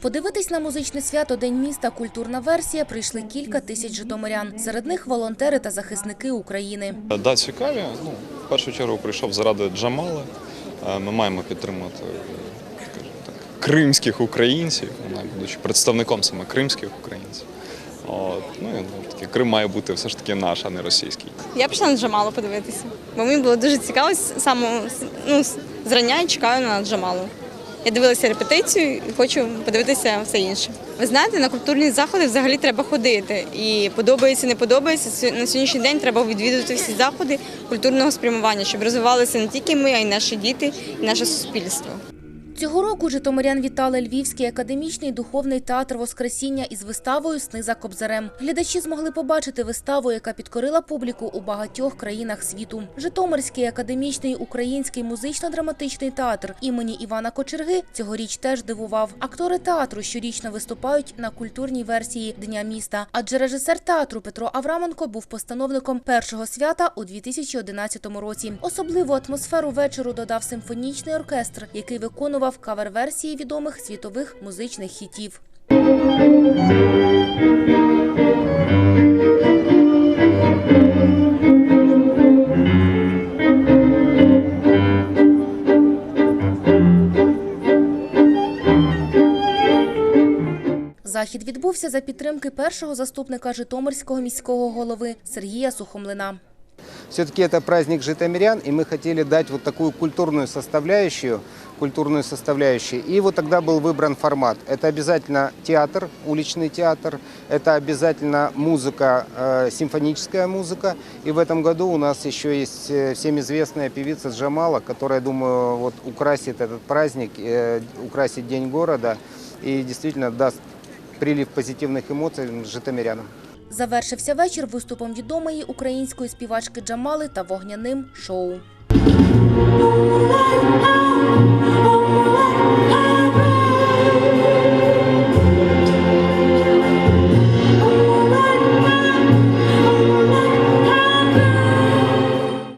Подивитись на музичне свято День міста Культурна версія прийшли кілька тисяч житомирян. Серед них волонтери та захисники України. Да, цікаві. Ну, в першу чергу прийшов заради Джамали. Е, Ми маємо підтримати так, кримських українців, будучи представником саме кримських українців. От, ну, і, таки, Крим має бути все ж таки наш, а не російський. Я пішла на Джамалу подивитися, бо мені було дуже цікаво самого ну, зрання і чекаю на Джамалу. Я дивилася репетицію і хочу подивитися все інше. Ви знаєте, на культурні заходи взагалі треба ходити. І подобається, не подобається. На сьогоднішній день треба відвідувати всі заходи культурного спрямування, щоб розвивалися не тільки ми, а й наші діти, і наше суспільство. Цього року житомирян вітали Львівський академічний духовний театр Воскресіння із виставою Сни за Кобзарем. Глядачі змогли побачити виставу, яка підкорила публіку у багатьох країнах світу. Житомирський академічний український музично-драматичний театр імені Івана Кочерги цьогоріч теж дивував. Актори театру щорічно виступають на культурній версії Дня міста. Адже режисер театру Петро Авраменко був постановником першого свята у 2011 році. Особливу атмосферу вечору додав симфонічний оркестр, який виконував кавер-версії відомих світових музичних хітів. Захід відбувся за підтримки першого заступника Житомирського міського голови Сергія Сухомлина. Все-таки это праздник житомирян, и мы хотели дать вот такую культурную составляющую, культурную составляющую. И вот тогда был выбран формат. Это обязательно театр, уличный театр, это обязательно музыка, э, симфоническая музыка. И в этом году у нас еще есть э, всем известная певица Джамала, которая, думаю, вот украсит этот праздник, э, украсит День города и действительно даст прилив позитивных эмоций житомирянам. Завершився вечір виступом відомої української співачки Джамали та вогняним шоу.